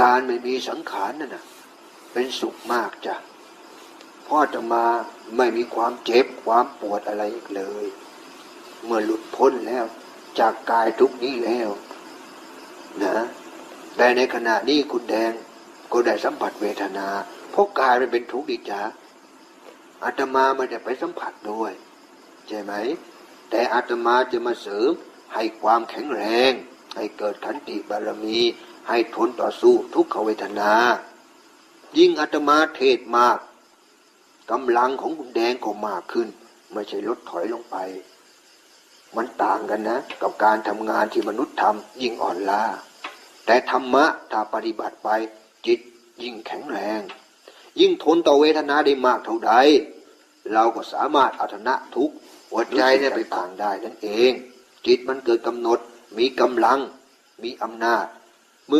การไม่มีสังขารนั่นนะเป็นสุขมากจ้ะพ่อจะมาไม่มีความเจ็บความปวดอะไรอีกเลย เมื่อหลุดพ้นแล้วจากกายทุกนี้แล้วนะแต่ในขณะนี้คุณแดงก็ได้สัมผัสเวทนาเพราะกายมันเป็นทุกข์ดีจ้าอาตมาไม่ได้ไปสัมผัสด้วย ใช่ไหม แต่อาตมาจะมาเสริมให้ความแข็งแรง ให้เกิดขันติบารมี ให้ทนต่อสู้ทุกขเวทนา ยิ่งอาตมาเทศมากกำลังของคุณแดงก็มากขึ้น ไม่ใช่ลดถอยลงไป มันต่างกันนะ กับการทำงานที่มนุษย์ทำยิ่งอ่อนล้าแต่ธรรมะถ้าปฏิบัติไป จิตยิ่งแข็งแรง ยิ่งทนต่อเวทนาได้มากเท่าใดเราก็สามารถเอาชนะทุกข์หัวใจเนี่ยไปต่างได้นั่นเอง จิตมันเกิดกำหนดมีกำลัง มีอำนาจ